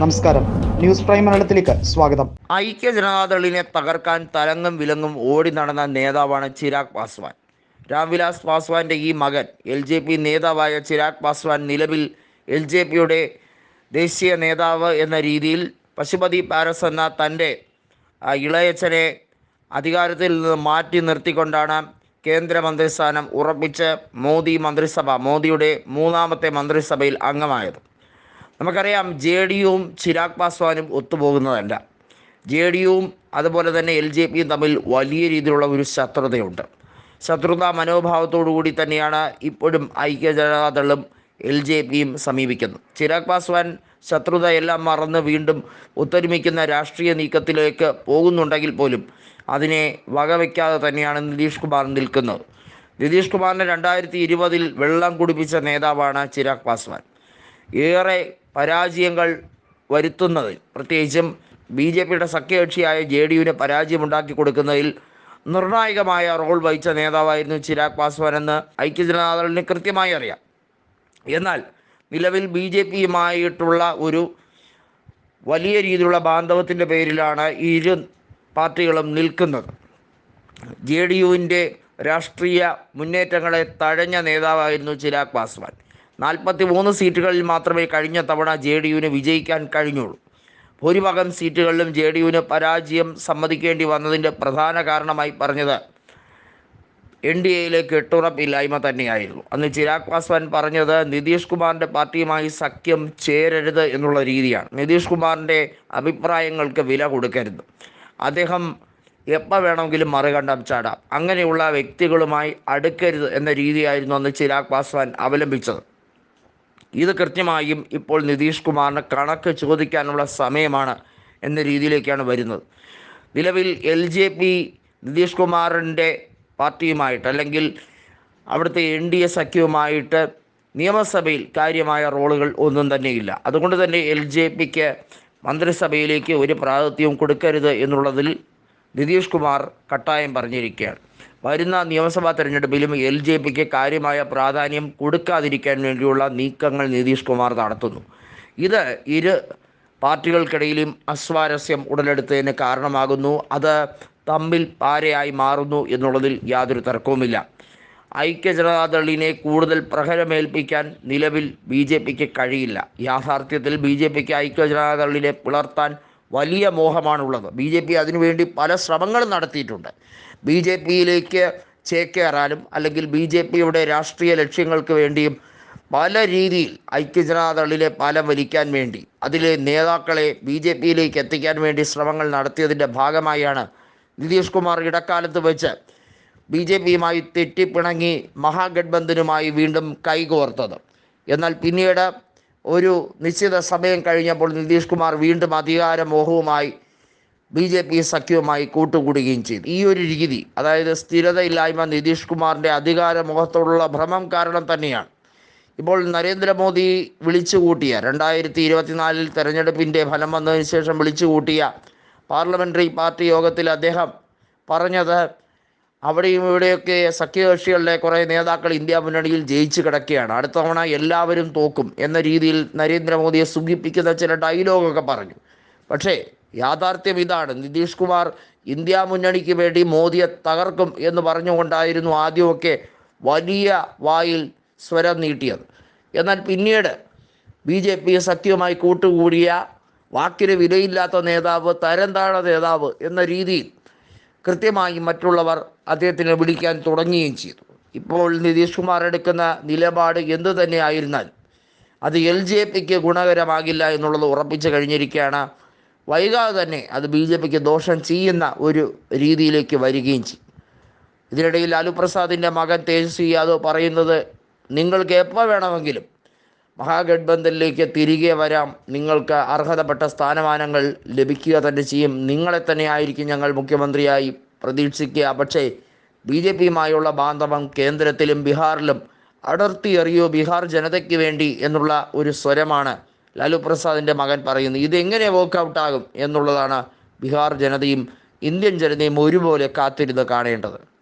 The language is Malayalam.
നമസ്കാരം. ന്യൂസ് പ്രൈം മലയാളത്തിലേക്ക് സ്വാഗതം. ഐക്യ ജനതാദളിനെ തകർക്കാൻ തലങ്ങും വിലങ്ങും ഓടി നടന്ന നേതാവാണ് ചിരാഗ് പാസ്വാൻ. രാംവിലാസ് പാസ്വാന്റെ ഈ മകൻ എൽ ജെ പി നേതാവായ ചിരാഗ് പാസ്വാൻ നിലവിൽ എൽ ജെ പിയുടെ ദേശീയ നേതാവ് എന്ന രീതിയിൽ പശുപതി പാരസ് എന്ന തന്റെ ഇളയച്ഛനെ അധികാരത്തിൽ നിന്ന് മാറ്റി നിർത്തിക്കൊണ്ടാണ് കേന്ദ്രമന്ത്രിസ്ഥാനം ഉറപ്പിച്ച് മോദി മന്ത്രിസഭ മോദിയുടെ മൂന്നാമത്തെ മന്ത്രിസഭയിൽ അംഗമായത്. നമുക്കറിയാം ജെ ഡി യുവും ചിരാഗ് പാസ്വാനും ഒത്തുപോകുന്നതല്ല. ജെ ഡി യുവും അതുപോലെ തന്നെ എൽ ജെ പിയും തമ്മിൽ വലിയ രീതിയിലുള്ള ഒരു ശത്രുതയുണ്ട്. ശത്രുതാ മനോഭാവത്തോടു കൂടി തന്നെയാണ് ഇപ്പോഴും ഐക്യ ജനതാദളും എൽ ജെ പിയും സമീപിക്കുന്നത്. ചിരാഗ് പാസ്വാൻ ശത്രുതയെല്ലാം മറന്ന് വീണ്ടും ഒത്തൊരുമിക്കുന്ന രാഷ്ട്രീയ നീക്കത്തിലേക്ക് പോകുന്നുണ്ടെങ്കിൽ പോലും അതിനെ വകവയ്ക്കാതെ തന്നെയാണ് നിതീഷ് കുമാർ നിൽക്കുന്നത്. നിതീഷ് കുമാറിനെ രണ്ടായിരത്തി ഇരുപതിൽ വെള്ളം കുടിപ്പിച്ച നേതാവാണ് ചിരാഗ് പാസ്വാൻ. ഏറെ പരാജയങ്ങൾ വരുത്തുന്നത്. പ്രത്യേകിച്ചും ബി ജെ പിയുടെ സഖ്യകക്ഷിയായ ജെ ഡി യുവിന് പരാജയമുണ്ടാക്കി കൊടുക്കുന്നതിൽ നിർണായകമായ റോൾ വഹിച്ച നേതാവായിരുന്നു ചിരാഗ് പാസ്വാൻ എന്ന് ഐക്യജനതാദളിന് കൃത്യമായി അറിയാം. എന്നാൽ നിലവിൽ ബി ജെ പിയുമായിട്ടുള്ള ഒരു വലിയ രീതിയിലുള്ള ബാന്ധവത്തിന്റെ പേരിലാണ് ഇരു പാർട്ടികളും നിൽക്കുന്നത്. ജെ ഡി യുവിന്റെ രാഷ്ട്രീയ മുന്നേറ്റങ്ങളെ തഴഞ്ഞ നേതാവായിരുന്നു ചിരാഗ് പാസ്വാൻ. നാൽപ്പത്തി മൂന്ന് സീറ്റുകളിൽ മാത്രമേ കഴിഞ്ഞ തവണ ജെ ഡി യുവിന് വിജയിക്കാൻ കഴിഞ്ഞുള്ളൂ. ഭൂരിഭാഗം സീറ്റുകളിലും ജെ ഡി യുവിന് പരാജയം സമ്മതിക്കേണ്ടി വന്നതിന്റെ പ്രധാന കാരണമായി പറഞ്ഞത് എൻ ഡി എയിലേക്ക് എട്ടുറപ്പില്ലായ്മ തന്നെയായിരുന്നു. അന്ന് ചിരാഗ് പാസ്വാൻ പറഞ്ഞത് നിതീഷ് കുമാറിന്റെ പാർട്ടിയുമായി സഖ്യം ചേരരുത് എന്നുള്ള രീതിയാണ്. നിതീഷ് കുമാറിന്റെ അഭിപ്രായങ്ങൾക്ക് വില കൊടുക്കരുത്. അദ്ദേഹം എപ്പോൾ വേണമെങ്കിലും മറികണ്ടം ചാടാം. അങ്ങനെയുള്ള വ്യക്തികളുമായി അടുക്കരുത് എന്ന രീതിയായിരുന്നു അന്ന് ചിരാഗ് പാസ്വാൻ അവലംബിച്ചത്. ഇത് കൃത്യമായും ഇപ്പോൾ നിതീഷ് കുമാറിന് കണക്ക് ചോദിക്കാനുള്ള സമയമാണ് എന്ന രീതിയിലേക്കാണ് വരുന്നത്. നിലവിൽ എൽ ജെ പി നിതീഷ് കുമാറിന്റെ പാർട്ടിയുമായിട്ട് അല്ലെങ്കിൽ അവിടുത്തെ എൻ ഡി എ സഖ്യവുമായിട്ട് നിയമസഭയിൽ കാര്യമായ റോളുകൾ ഒന്നും തന്നെയില്ല. അതുകൊണ്ട് തന്നെ എൽ ജെ പിക്ക് മന്ത്രിസഭയിലേക്ക് ഒരു പ്രാതിനിധ്യവും കൊടുക്കരുത് എന്നുള്ളതിൽ നിതീഷ് കുമാർ കട്ടായം പറഞ്ഞിരിക്കുകയാണ്. വരുന്ന നിയമസഭാ തെരഞ്ഞെടുപ്പിലും എൽ ജെ പിക്ക് കാര്യമായ പ്രാധാന്യം കൊടുക്കാതിരിക്കാൻ വേണ്ടിയുള്ള നീക്കങ്ങൾ നിതീഷ് കുമാർ നടത്തുന്നു. ഇത് ഇരു പാർട്ടികൾക്കിടയിലും അസ്വാരസ്യം ഉടലെടുത്തതിന് കാരണമാകുന്നു. അത് തമ്മിൽ പാരയായി മാറുന്നു എന്നുള്ളതിൽ യാതൊരു തർക്കവുമില്ല. ഐക്യ ജനതാദളിനെ കൂടുതൽ പ്രഹരമേൽപ്പിക്കാൻ നിലവിൽ ബി ജെ പിക്ക് കഴിയില്ല. യാഥാർത്ഥ്യത്തിൽ ബി ജെ പിക്ക് ഐക്യ ജനതാദളിനെ പുലർത്താൻ വലിയ മോഹമാണുള്ളത്. ബി ജെ പി അതിനുവേണ്ടി പല ശ്രമങ്ങളും നടത്തിയിട്ടുണ്ട്. ബി ജെ പിയിലേക്ക് ചേക്കേറാനും അല്ലെങ്കിൽ ബി ജെ പിയുടെ രാഷ്ട്രീയ ലക്ഷ്യങ്ങൾക്ക് വേണ്ടിയും പല രീതിയിൽ ഐക്യജനതാദളിലെ പാലം വലിക്കാൻ വേണ്ടി അതിലെ നേതാക്കളെ ബി ജെ പിയിലേക്ക് എത്തിക്കാൻ വേണ്ടി ശ്രമങ്ങൾ നടത്തിയതിന്റെ ഭാഗമായാണ് നിതീഷ് കുമാർ ഇടക്കാലത്ത് വെച്ച് ബി ജെ പിയുമായി തെറ്റിപ്പിണങ്ങി മഹാഗഡ്ബന്ധനുമായി വീണ്ടും കൈകോർത്തത്. എന്നാൽ പിന്നീട് ഒരു നിശ്ചിത സമയം കഴിഞ്ഞപ്പോൾ നിതീഷ് കുമാർ വീണ്ടും അധികാരമോഹവുമായി ബി ജെ പി സഖ്യവുമായി കൂട്ടുകൂടുകയും ചെയ്തു. ഈ ഒരു രീതി അതായത് സ്ഥിരതയില്ലായ്മ നിതീഷ് കുമാറിന്റെ അധികാരമോഹത്തോടുള്ള ഭ്രമം കാരണം തന്നെയാണ്. ഇപ്പോൾ നരേന്ദ്രമോദി വിളിച്ചുകൂട്ടിയ രണ്ടായിരത്തി ഇരുപത്തിനാലിൽ തെരഞ്ഞെടുപ്പിന്റെ ഫലം വന്നതിന് ശേഷം വിളിച്ചുകൂട്ടിയ പാർലമെന്ററി പാർട്ടി യോഗത്തിൽ അദ്ദേഹം പറഞ്ഞത് അവിടെയും ഇവിടെയൊക്കെ സഖ്യകക്ഷികളുടെ കുറേ നേതാക്കൾ ഇന്ത്യ മുന്നണിയിൽ ജയിച്ചു കിടക്കുകയാണ്. അടുത്ത തവണ എല്ലാവരും തോക്കും എന്ന രീതിയിൽ നരേന്ദ്രമോദിയെ സുഖിപ്പിക്കുന്ന ചില ഡയലോഗൊക്കെ പറഞ്ഞു. പക്ഷേ യാഥാർത്ഥ്യം ഇതാണ്. നിതീഷ് കുമാർ ഇന്ത്യ മുന്നണിക്ക് വേണ്ടി മോദിയെ തകർക്കും എന്ന് പറഞ്ഞുകൊണ്ടായിരുന്നു ആദ്യമൊക്കെ വലിയ വായിൽ സ്വരം നീട്ടിയത്. എന്നാൽ പിന്നീട് ബി ജെ പി സഖ്യവുമായി കൂട്ടുകൂടിയ വാക്കിന് വിലയില്ലാത്ത നേതാവ് തരം താഴ നേതാവ് എന്ന രീതിയിൽ കൃത്യമായി മറ്റുള്ളവർ അദ്ദേഹത്തിനെ വിളിക്കാൻ തുടങ്ങുകയും ചെയ്തു. ഇപ്പോൾ നിതീഷ് കുമാർ എടുക്കുന്ന നിലപാട് എന്തു തന്നെ ആയിരുന്നാൽ അത് എൽ ജെ പിക്ക് ഗുണകരമാകില്ല എന്നുള്ളത് ഉറപ്പിച്ചു കഴിഞ്ഞിരിക്കുകയാണ് വൈകാതെ തന്നെ അത് ബി ജെ പിക്ക് ദോഷം ചെയ്യുന്ന ഒരു രീതിയിലേക്ക് വരികയും ചെയ്യും. ഇതിനിടയിൽ ലാലു പ്രസാദിന്റെ മകൻ തേജസ്വി യാദവ് പറയുന്നത് നിങ്ങൾക്ക് എപ്പോൾ വേണമെങ്കിലും മഹാഗഡ്ബന്ധനിലേക്ക് തിരികെ വരാം. നിങ്ങൾക്ക് അർഹതപ്പെട്ട സ്ഥാനമാനങ്ങൾ ലഭിക്കുക തന്നെ ചെയ്യും. നിങ്ങളെ തന്നെ ആയിരിക്കും ഞങ്ങൾ മുഖ്യമന്ത്രിയായി പ്രതീക്ഷിക്കുക. പക്ഷേ ബി ജെ പിയുമായുള്ള ബാന്ധവം കേന്ദ്രത്തിലും ബീഹാറിലും അടർത്തിയെറിയോ ബീഹാർ ജനതയ്ക്ക് വേണ്ടി എന്നുള്ള ഒരു സ്വരമാണ് ലാലു പ്രസാദിന്റെ മകൻ പറയുന്നു ഇതെങ്ങനെ വർക്കൗട്ട് ആകും? എന്നുള്ളതാണ് ബീഹാർ ജനതയും ഇന്ത്യൻ ജനതയും ഒരുപോലെ കാത്തിരുന്ന് കാണേണ്ടത്.